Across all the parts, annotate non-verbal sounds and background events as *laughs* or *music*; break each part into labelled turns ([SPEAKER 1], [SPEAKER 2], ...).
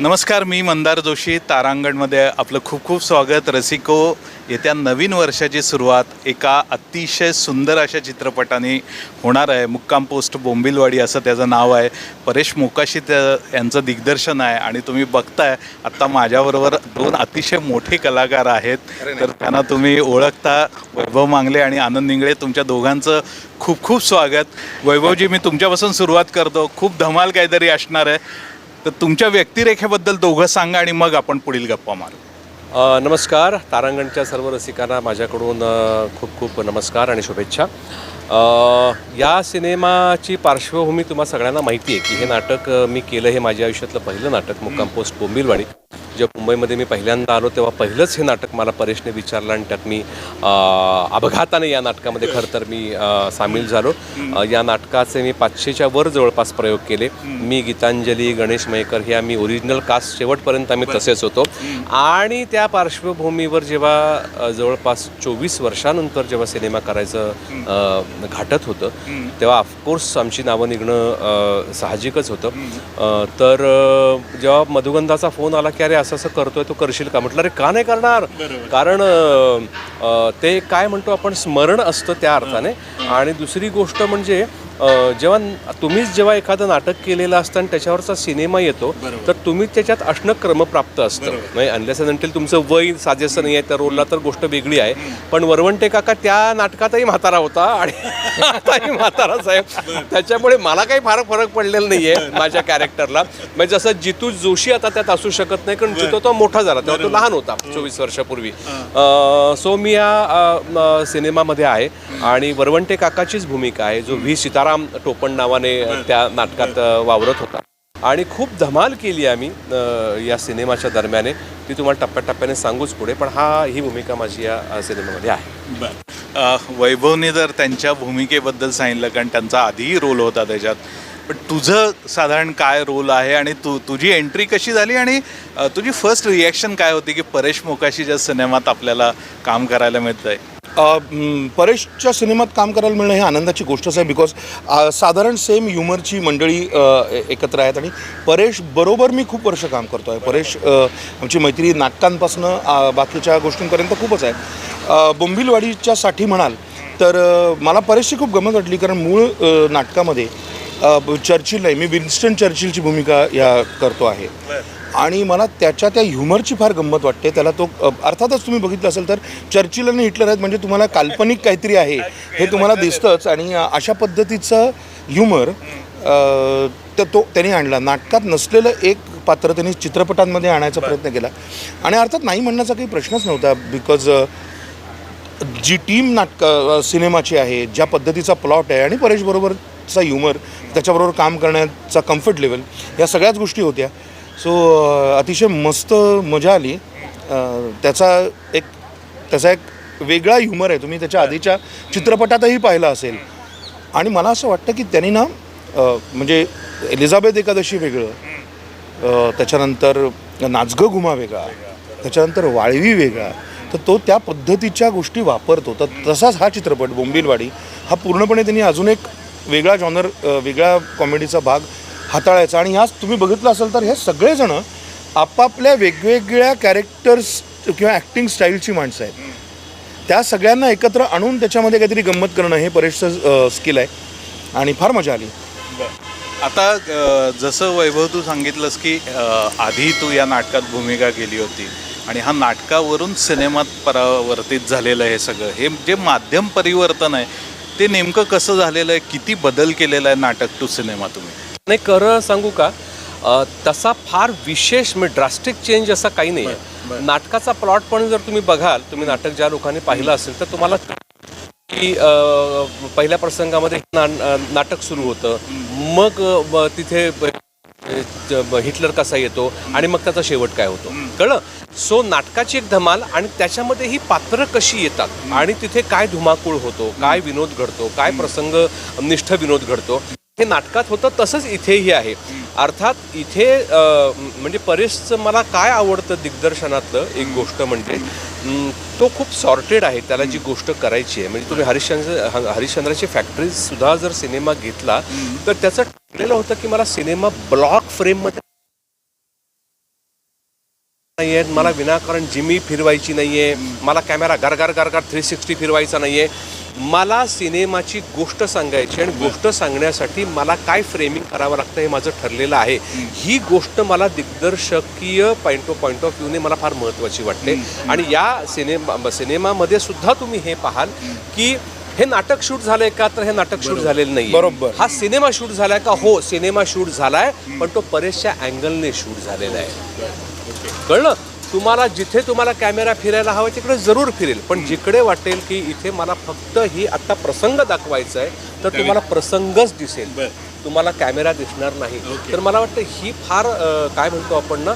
[SPEAKER 1] नमस्कार मी मंदार जोशी तारांगणमध्ये आपलं खूप खूप स्वागत. रसिको येत्या नवीन वर्षाची सुरुवात एका अतिशय सुंदर अशा चित्रपटाने होणार आहे. मुक्काम पोस्ट बोंबिलवाडी असं त्याचं नाव आहे. परेश मोकाशी त्या यांचं दिग्दर्शन आहे आणि तुम्ही बघताय आत्ता माझ्याबरोबर दोन अतिशय मोठे कलाकार आहेत. तर त्यांना तुम्ही ओळखता वैभव मांगले आणि आनंद निंगळे तुमच्या दोघांचं खूप खूप स्वागत. वैभवजी मी तुमच्यापासून सुरुवात करतो. खूप धमाल काहीतरी असणार आहे. तर तुमच्या व्यक्तिरेखेबद्दल दोघं सांगा आणि मग आपण पुढील गप्पा मारू.
[SPEAKER 2] अ, नमस्कार. तारांगणच्या सर्व रसिकांना माझ्याकडून अ, खूप खूप नमस्कार आणि शुभेच्छा. या सिनेमाची पार्श्वभूमी तुम्हाला सगळ्यांना माहिती आहे की हे नाटक मी केलं हे माझ्या आयुष्यातलं पहिलं नाटक मुक्काम पोस्ट बोंबिलवाडी जेव्हा मुंबईमध्ये मी पहिल्यांदा आलो तेव्हा पहिलंच हे नाटक मला परेशने विचारलं आणि त्यात मी अपघाताने या नाटकामध्ये खरं तर मी सामील झालो. या नाटकाचे मी पाचशेच्या वर जवळपास प्रयोग केले. मी गीतांजली गणेश मयेकर हे आम्ही ओरिजिनल कास्ट शेवटपर्यंत आम्ही तसेच होतो. आणि त्या पार्श्वभूमीवर जेव्हा जवळपास चोवीस वर्षानंतर जेव्हा सिनेमा करायचं घाटत होतं. तेव्हा ऑफकोर्स आमची नावं निघणं साहजिकच होतं. तर जेव्हा मधुगंधाचा फोन आला की अरे असं असं करतोय तो करशील का? म्हटलं अरे का नाही करणार? कारण ते काय म्हणतो आपण स्मरण असतं त्या अर्थाने. आणि दुसरी गोष्ट म्हणजे जेव्हा तुम्हीच जेव्हा एखादं नाटक केलेलं असतं आणि त्याच्यावरचा सिनेमा येतो तर तुम्ही त्याच्यात असणं क्रमप्राप्त असतं. म्हणजे अनलेस अनंटील तुमचं वय साजेसं नाही आहे त्या रोलला तर गोष्ट वेगळी आहे. पण वरवंटे काका त्या नाटकातही म्हातारा होता आणि *laughs* आताही म्हाताराच आहे त्याच्यामुळे मला काही फार फरक पडलेला नाही आहे *laughs* माझ्या कॅरेक्टरला म्हणजे जसं जितू जोशी आता त्यात असू शकत नाही कारण जितू तो मोठा झाला तेव्हा तो लहान होता चोवीस वर्षापूर्वी. सो मी या सिनेमामध्ये आहे आणि वरवंटे काकाचीच भूमिका आहे जो व्ही सीताराम टोपण नावाने त्या नाटकात वावरत होता. आणि खूप धमाल केली आम्ही या सिनेमाच्या दरम्याने. ती तुम्हाला टप्प्याटप्प्याने सांगूच पुढे पण हा ही भूमिका माझी या सिनेमामध्ये आहे.
[SPEAKER 1] वैभवने जर त्यांच्या भूमिकेबद्दल सांगितलं कारण त्यांचा आधीही रोल होता त्याच्यात पण तुझं साधारण काय रोल आहे? आणि तू तुझी एंट्री कशी झाली? आणि तुझी फर्स्ट रिॲक्शन काय होती की परेश मोकाशीच्या सिनेमात आपल्याला काम करायला मिळतंय?
[SPEAKER 3] अ, म, परेशच्या सिनेमात काम करायला मिळणं हे आनंदाची गोष्टच आहे बिकॉज साधारण सेम ह्युमरची मंडळी एकत्र आहेत आणि परेश बरोबर मी खूप वर्ष काम करतो आहे परेश आमची मैत्री नाटकांपासनं बाकीच्या गोष्टींपर्यंत खूपच आहे. बोंबिलवाडीच्यासाठी बोंबिलवाडीच्या साठी म्हणाल तर मला परेशची खूप गमत वाटली कारण मूळ नाटकामध्ये चर्चिल नाही मी विन्स्टन चर्चिलची भूमिका या करतो आहे. आणि मला त्याच्या त्या ह्युमरची फार गंमत वाटते. त्याला तो अर्थातच तुम्ही बघितलं असेल तर चर्चिल आणि हिटलर आहेत म्हणजे तुम्हाला काल्पनिक काहीतरी आहे. हे तुम्हाला दिसतंच आणि अशा पद्धतीचं ह्युमर तर तो त्यांनी आणला. नाटकात नसलेलं एक पात्र त्यांनी चित्रपटांमध्ये आणायचा प्रयत्न केला. आणि अर्थात नाही म्हणण्याचा काही प्रश्नच नव्हता बिकॉज जी टीम नाटक सिनेमाची आहे ज्या पद्धतीचा प्लॉट आहे आणि परेश बरोबरचा ह्युमर त्याच्याबरोबर काम करण्याचा कम्फर्ट लेवल या सगळ्याच गोष्टी होत्या. सो अतिशय मस्त मजा आली. त्याचा एक त्याचा एक वेगळा ह्युमर आहे. तुम्ही त्याच्या आधीच्या चित्रपटातही पाहिला असेल. आणि मला असं वाटतं की त्यांनी ना म्हणजे एलिझाबेथ एकादशी वेगळं त्याच्यानंतर नाचगं घुमा वेगळा त्याच्यानंतर वाळवी वेगळा तर तो त्या पद्धतीच्या गोष्टी वापरतो. तर तसाच हा चित्रपट बोंबिलवाडी हा पूर्णपणे त्यांनी अजून एक वेगळा जॉनर वेगळ्या कॉमेडीचा भाग हाताळायचा. आणि ह्याच तुम्ही बघितलं असेल तर हे सगळेजणं आपापल्या वेगवेगळ्या कॅरेक्टर्स किंवा ॲक्टिंग स्टाईलची माणसं आहेत. त्या सगळ्यांना एकत्र आणून त्याच्यामध्ये काहीतरी गंमत करणं हे बरेचसं स्किल आहे. आणि फार मजा आली.
[SPEAKER 1] आता जसं वैभव तू सांगितलंस की आधी तू या नाटकात भूमिका केली होती. आणि हा नाटकावरून सिनेमात परावर्तित झालेलं आहे हे सगळं हे जे माध्यम परिवर्तन आहे ते नेमकं कसं झालेलं आहे? किती बदल केलेला आहे नाटक टू सिनेमा तुम्ही
[SPEAKER 2] नाही खरं सांगू का? अ, तसा फार विशेष म्हणजे ड्रास्टिक चेंज असा काही नाही आहे नाटकाचा प्लॉट पण जर तुम्ही बघाल तुम्ही नाटक ज्या लोकांनी पाहिलं असेल तर तुम्हाला की अ, पहिल्या प्रसंगामध्ये ना अ, नाटक सुरू होतं. मग अ, ब- तिथे ब- ज- ब- हिटलर कसा येतो आणि मग त्याचा शेवट काय होतो. कळलं? सो नाटकाची एक धमाल आणि त्याच्यामध्ये ही पात्र कशी येतात आणि तिथे काय धुमाकूळ होतो काय विनोद घडतो काय प्रसंग निष्ठ विनोद घडतो हे नाटकात होतं तसंच इथेही आहे. अर्थात इथे म्हणजे परेशचं मला काय आवडतं दिग्दर्शनातलं एक गोष्ट म्हणजे तो खूप सॉर्टेड आहे त्याला जी गोष्ट करायची आहे. म्हणजे तुम्ही हरिश्चंद्र हरिश्चंद्राची फॅक्टरी सुद्धा जर सिनेमा घेतला तर त्याचं ठरलेलं होतं की मला सिनेमा ब्लॉक फ्रेममध्ये नाही आहेत मला विनाकारण जिमी फिरवायची नाही आहे मला कॅमेरा गरगर गरगर थ्री सिक्स्टी फिरवायचा नाही आहे मला सिनेमाची गोष्ट सांगायची आणि गोष्ट सांगण्यासाठी मला काय फ्रेमिंग करावं लागतं हे माझं ठरलेलं आहे. ही गोष्ट मला दिग्दर्शकीय पॉईंट ऑफ पॉईंट ऑफ व्ह्यूने मला फार महत्त्वाची वाटते. आणि या सिनेमा सिनेमामध्ये सुद्धा तुम्ही हे पाहाल की हे नाटक शूट झालंय का? तर हे नाटक शूट झालेलं नाही
[SPEAKER 3] बरोबर.
[SPEAKER 2] हा सिनेमा शूट झालाय का? हो सिनेमा शूट झालाय पण तो परेशच्या अँगलने शूट झालेला आहे. कळलं. तुम्हाला जिथे तुम्हाला कॅमेरा फिरायला हवा तिकडे जरूर फिरेल. पण जिकडे वाटेल की इथे मला फक्त ही आता प्रसंग दाखवायचा आहे तर तुम्हाला प्रसंगच दिसेल. तुम्हाला कॅमेरा दिसणार नाही. तर मला वाटतं ही फार काय म्हणतो आपण ना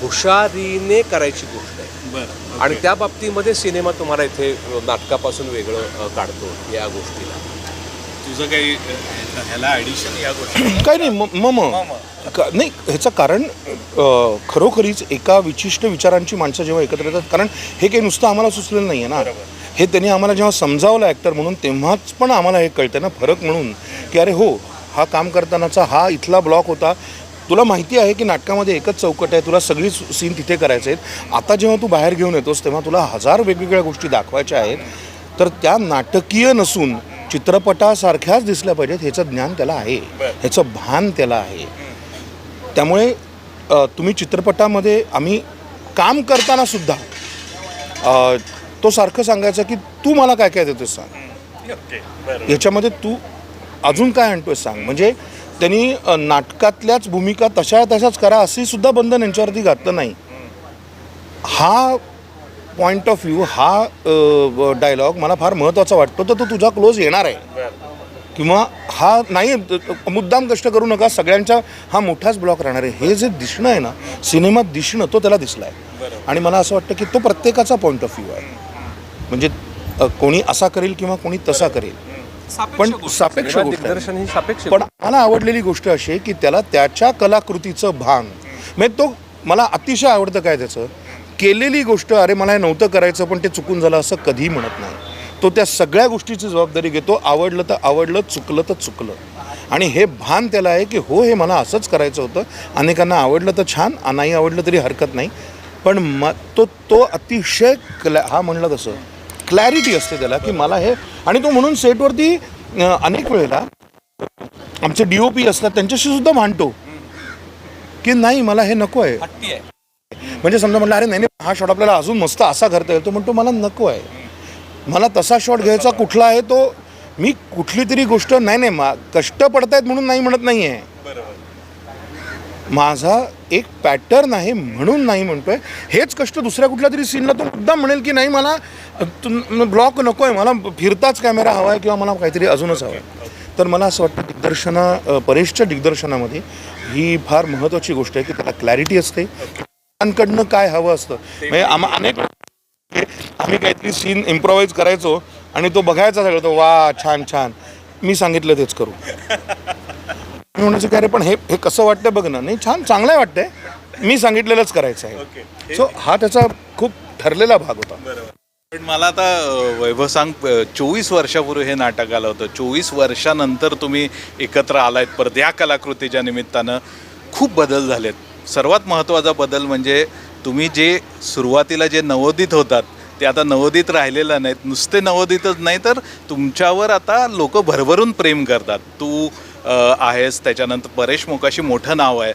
[SPEAKER 2] हुशारीने करायची गोष्ट आहे. आणि त्या बाबतीमध्ये सिनेमा तुम्हाला इथे नाटकापासून वेगळं काढतो या गोष्टीला.
[SPEAKER 1] तुझं काही ह्याला ॲडिशन या गोष्टी
[SPEAKER 3] काय नाही म- मम. का- नाही ह्याचं कारण अ, खरोखरीच एका विशिष्ट विचारांची माणसं जेव्हा एकत्र येतात कारण हे काही नुसतं आम्हाला सुचलेलं नाही आहे ना हे त्यांनी आम्हाला जेव्हा समजावलं ॲक्टर म्हणून तेव्हाच पण आम्हाला हे कळतं ना फरक म्हणून. की अरे हो हा काम करतानाचा हा इथला ब्लॉक होता. तुला माहिती आहे की नाटकामध्ये एकच चौकट आहे तुला सगळी सीन तिथे करायचे आहेत. आता जेव्हा तू बाहेर घेऊन येतोस तेव्हा तुला हजार वेगवेगळ्या गोष्टी दाखवायच्या आहेत. तर त्या नाटकीय नसून चित्रपटासारख्याच दिसल्या पाहिजेत ह्याचं ज्ञान त्याला आहे. ह्याचं भान त्याला आहे. त्यामुळे अ, तुम्ही चित्रपटामध्ये आम्ही काम करताना सुद्धा अ, तो सारखं सांगायचं की तू मला काय काय देतोस सांग. याच्यामध्ये तू अजून काय आणतोय सांग. म्हणजे त्यांनी अ, नाटकातल्याच भूमिका तशा तशाच करा असे सुद्धा बंधन यांच्यावरती घातलं नाही. हा पॉईंट ऑफ व्ह्यू हा डायलॉग मला फार महत्त्वाचा वाटतो. तर तो तुझा क्लोज येणार आहे. किंवा हा नाही मुद्दाम कष्ट करू नका. सगळ्यांचा हा मोठाच ब्लॉक राहणार आहे. हे जे दिसणं आहे ना सिनेमात दिसणं तो त्याला दिसला आहे आणि मला असं वाटतं की तो प्रत्येकाचा पॉईंट ऑफ व्ह्यू आहे. म्हणजे कोणी असा करेल किंवा कोणी तसा करेल. पण सापेक्ष.
[SPEAKER 2] दिग्दर्शन ही सापेक्ष
[SPEAKER 3] पण मला आवडलेली गोष्ट अशी आहे की त्याला त्याच्या कलाकृतीचं भान. म्हणजे तो मला अतिशय आवडतं काय त्याचं? केलेली गोष्ट अरे मला हे नव्हतं करायचं पण ते चुकून झालं असं कधीही म्हणत नाही. तो त्या सगळ्या गोष्टीची जबाबदारी घेतो आवडलं तर आवडलं चुकलं तर चुकलं. आणि हे भान त्याला आहे की हो हे मला असंच करायचं होतं. अनेकांना आवडलं तर छान नाही आवडलं तरी हरकत नाही. पण म तो तो अतिशय क्लॅ हा म्हणलं तसं क्लॅरिटी असते त्याला की मला हे आणि तो म्हणून सेटवरती अनेक वेळेला आमचे डी ओ पी असतात त्यांच्याशी सुद्धा मांडतो की नाही मला हे नको आहे. म्हणजे समजा म्हटलं अरे नाही नाही, हा शॉट आपल्याला अजून मस्त असा करता येईल. तो म्हणतो मला नको आहे. मला तसा शॉट घ्यायचा कुठला आहे तो मी कुठली तरी गोष्ट नाही नाही मा कष्ट पडतायत म्हणून नाही म्हणत नाही आहे माझा एक पॅटर्न आहे म्हणून नाही म्हणतोय. हेच कष्ट दुसऱ्या कुठल्या तरी सीनला तो मुद्दा म्हणेल की नाही मला ब्लॉक नको आहे मला फिरताच कॅमेरा हवा आहे किंवा मला काहीतरी अजूनच हवं आहे. तर मला असं वाटतं दिग्दर्शना परेशच्या दिग्दर्शनामध्ये ही फार महत्त्वाची गोष्ट आहे की त्याला क्लॅरिटी असते. कडनं काय हवं असतं? म्हणजे आम्हा अनेक आम्ही काहीतरी सीन इम्प्रोवाईज करायचो आणि तो बघायचा सगळं तो वा छान छान. मी सांगितलं तेच करू. मी म्हणायचं की अरे पण हे हे कसं वाटतं बघ ना. नाही छान चांगलं आहे वाटतंय. मी सांगितलेलंच करायचं आहे. सो हा त्याचा खूप ठरलेला भाग होता.
[SPEAKER 1] पण मला आता वैभव सांग चोवीस वर्षापूर्वी हे नाटक आलं होतं. चोवीस वर्षानंतर तुम्ही एकत्र आलायत परत या कलाकृतीच्या निमित्तानं खूप बदल झालेत. सर्वात महत्त्वाचा बदल म्हणजे तुम्ही जे सुरुवातीला जे नवोदित होतात ते आता नवोदित राहिलेलं नाहीत. नुसते नवोदितच नाही तर तुमच्यावर आता लोक भरभरून प्रेम करतात. तू आहेस त्याच्यानंतर परेश मोकाशी मोठं नाव आहे.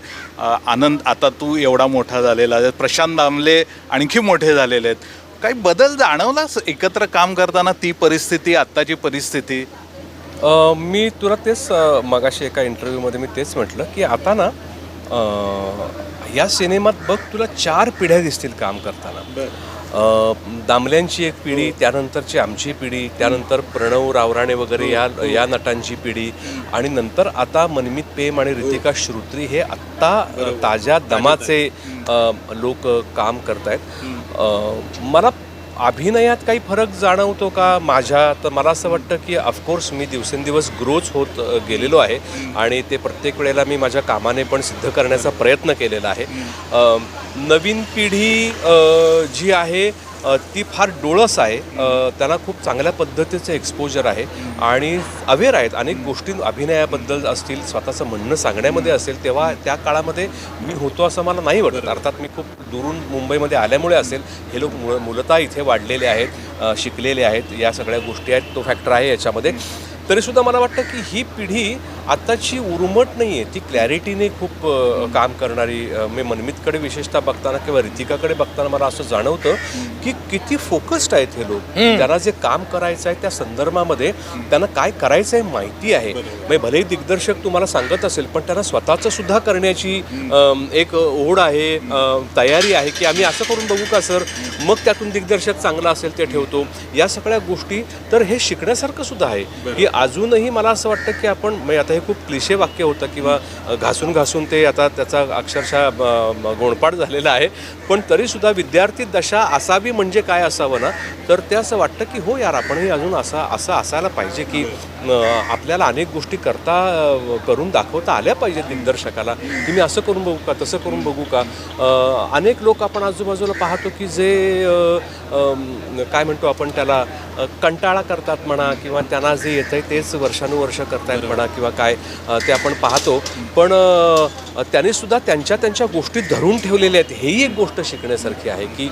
[SPEAKER 1] आनंद आता तू एवढा मोठा झालेला आहे. प्रशांत दामले आणखी मोठे झालेले आहेत. काही बदल जाणवलास? एकत्र काम करताना ती परिस्थिती आत्ताची परिस्थिती?
[SPEAKER 2] मी तुला तेच मगाशी एका इंटरव्ह्यूमध्ये मी तेच म्हटलं की आता ना या सिनेमात बघ तुला चार पिढ्या दिसतील काम करताना. दामल्यांची एक पिढी त्यानंतरची आमची पिढी त्यानंतर प्रणव रावराणे वगैरे या या नटांची पिढी आणि नंतर आता मनमित प्रेम आणि रितिका श्रुत्री हे आत्ता ताज्या दमाचे लोक काम करतायत. मला अभिनयात काही फरक जाणवतो का? माझ्या तर मला असं वाटतं की ऑफकोर्स मी दिवसेंदिवस ग्रोच होत अ, गेलेलो आहे. आणि ते प्रत्येक वेळेला मी माझ्या कामाने पण सिद्ध करण्याचा प्रयत्न केलेला आहे. अ, नवीन पिढी अ, जी आहे ती फार डोळस आहे. त्यांना खूप चांगल्या पद्धतीचं एक्सपोजर आहे. आणि अवेअर आहेत. अनेक गोष्टी अभिनयाबद्दल असतील स्वतःचं म्हणणं सांगण्यामध्ये असेल तेव्हा त्या काळामध्ये मी होतो असं मला नाही वाटत. अर्थात मी खूप दुरून मुंबईमध्ये आल्यामुळे असेल हे लोक मुळ मूलतः इथे वाढलेले आहेत शिकलेले आहेत. या सगळ्या गोष्टी आहेत. तो फॅक्टर आहे याच्यामध्ये. तरीसुद्धा मला वाटतं की ही पिढी आत्ताची उर्मट नाही आहे. ती क्लॅरिटीने खूप काम करणारी मी मनमितकडे विशेषतः बघताना किंवा रितिकाकडे बघताना मला असं जाणवतं की किती फोकस्ड आहेत हे लोक. त्यांना जे काम करायचं आहे त्या संदर्भामध्ये त्यांना काय करायचं आहे माहिती आहे. म्हणजे भलेही दिग्दर्शक तुम्हाला सांगत असेल पण त्यांना स्वतःचं सुद्धा करण्याची एक ओढ आहे तयारी आहे की आम्ही असं करून बघू का सर? मग त्यातून दिग्दर्शक चांगला असेल ते ठेवतो. या सगळ्या गोष्टी तर हे शिकण्यासारखं सुद्धा आहे. की अजूनही मला असं वाटतं की आपण म्हणजे आता हे खूप क्लिशे वाक्य होतं किंवा घासून घासून ते आता त्याचा अक्षरशः अ, झालेला आहे. पण तरीसुद्धा विद्यार्थी दशा असावी म्हणजे काय असावं ना? तर ते असं वाटतं की हो यार आपणही अजून असा असं असायला पाहिजे की आपल्याला अनेक गोष्टी करता करून दाखवता आल्या पाहिजेत दिग्दर्शकाला. की मी असं करून बघू का तसं करून बघू का? अनेक लोक आपण आजूबाजूला पाहतो की जे काय म्हणतो आपण त्याला कंटाळा करतात म्हणा किंवा त्यांना जे येतं आहे तेच वर्षानुवर्ष करतायत म्हणा किंवा काय ते आपण पाहतो. पण त्याने सुद्धा त्यांच्या त्यांच्या गोष्टी धरून ठेवलेल्या आहेत. हेही एक गोष्ट शिकण्यासारखी आहे की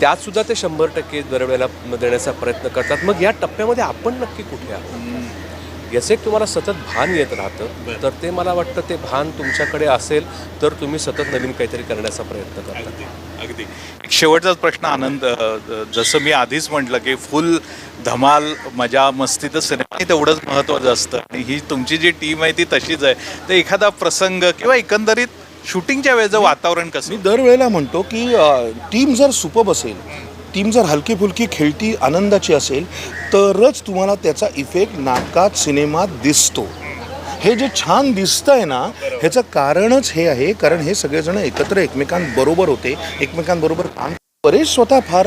[SPEAKER 2] त्यातसुद्धा ते शंभर टक्के दरवेळेला देण्याचा प्रयत्न करतात. मग या टप्प्यामध्ये आपण नक्की कुठे आहोत? याचं एक तुम्हाला सतत भान येत राहतं. तर ते मला वाटतं ते भान तुमच्याकडे असेल तर तुम्ही सतत नवीन काहीतरी करण्याचा प्रयत्न करता.
[SPEAKER 1] अगदी एक शेवटचाच प्रश्न आनंद जसं मी आधीच म्हटलं की फुल धमाल मजा मस्तीचं सिनेमा तेवढंच महत्त्वाचं असतं. आणि ही तुमची जी टीम आहे ती तशीच आहे. तर एखादा प्रसंग किंवा एकंदरीत शूटिंगच्या वेळेचं वातावरण कसं?
[SPEAKER 3] मी दरवेळेला म्हणतो की टीम जर सुपब असेल टीम जर हलकी फुलकी खेळती आनंदाची असेल तरच तुम्हाला त्याचा इफेक्ट नाटकात सिनेमात दिसतो. हे जे छान दिसतंय ना ह्याचं कारणच हे आहे कारण हे सगळेजण एकत्र एकमेकांबरोबर होते एकमेकांबरोबर काम परेश स्वतः फार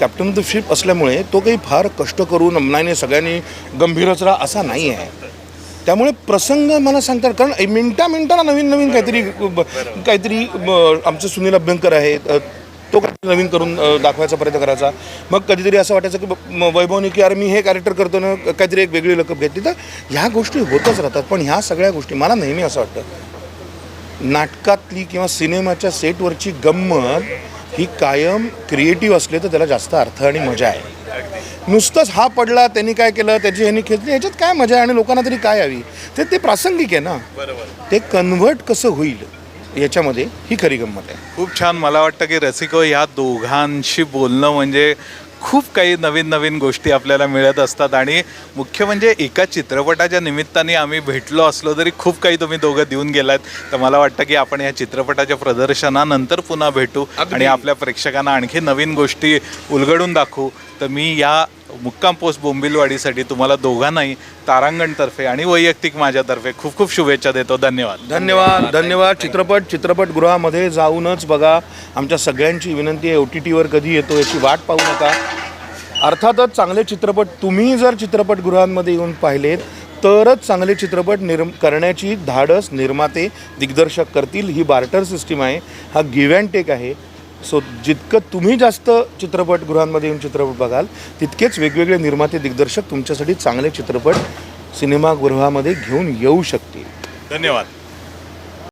[SPEAKER 3] कॅप्टन ऑफ द शिप असल्यामुळे तो काही फार कष्ट करून नाही नाही सगळ्यांनी गंभीरच राहा असा नाही आहे. त्यामुळे प्रसंग मला सांगतात कारण मिनटा मिनटाला नवीन नवीन काहीतरी काहीतरी ब- आमचे सुनील अभ्यंकर आहेत तो नवीन करून दाखवायचा प्रयत्न करायचा. मग कधीतरी असं वाटायचं की वैभवने की अरे मी हे कॅरेक्टर करतो ना काहीतरी एक वेगळी लकप घेतली तर ह्या गोष्टी होतच राहतात. पण ह्या सगळ्या गोष्टी मला नेहमी असं वाटतं नाटकातली किंवा सिनेमाच्या सेटवरची गंमत ही कायम क्रिएटिव्ह असले तर त्याला जास्त अर्थ आणि मजा आहे. नुसतंच हा पडला त्यांनी काय केलं त्याची ह्यांनी खेचली ह्याच्यात काय मजा आहे आणि लोकांना तरी काय हवी? ते ते प्रासंगिक आहे ना. ते कन्व्हर्ट कसं होईल? याच्यामध्ये ही खरी गंमत आहे.
[SPEAKER 1] खूप छान. मला वाटतं की रसिको ह्या दोघांशी बोलणं म्हणजे खूप काही नवीन नवीन गोष्टी आपल्याला मिळत असतात आणि मुख्य म्हणजे एका चित्रपटाच्या निमित्ताने आम्ही भेटलो असलो तरी खूप काही तुम्ही दोघं देऊन गेलात. तर मला वाटतं की आपण या चित्रपटाच्या प्रदर्शनानंतर पुन्हा भेटू आणि आपल्या प्रेक्षकांना आणखी नवीन गोष्टी उलगडून दाखवू. तर मी या मुक्काम पोस्ट बोंबिलवाडीसाठी तुम्हाला दोघांनाही तारांगणतर्फे आणि वैयक्तिक माझ्यातर्फे खूप खूप शुभेच्छा देतो. धन्यवाद.
[SPEAKER 3] धन्यवाद धन्यवाद. चित्रपट चित्रपटगृहामध्ये जाऊनच बघा. आमच्या सगळ्यांची विनंती आहे ओ टी टीवर कधी येतो याची वाट पाहू नका. अर्थातच चांगले चित्रपट तुम्ही जर चित्रपटगृहांमध्ये येऊन पाहिलेत तरच चांगले चित्रपट निर्म करण्याची धाडस निर्माते दिग्दर्शक करतील. ही बार्टर सिस्टीम आहे. हा गिव्ह अँड टेक आहे. सो जितकं तुम्ही जास्त चित्रपटगृहांमध्ये येऊन चित्रपट बघाल तितकेच वेगवेगळे निर्माते दिग्दर्शक तुमच्यासाठी चांगले चित्रपट सिनेमागृहामध्ये घेऊन येऊ शकतील.
[SPEAKER 1] धन्यवाद.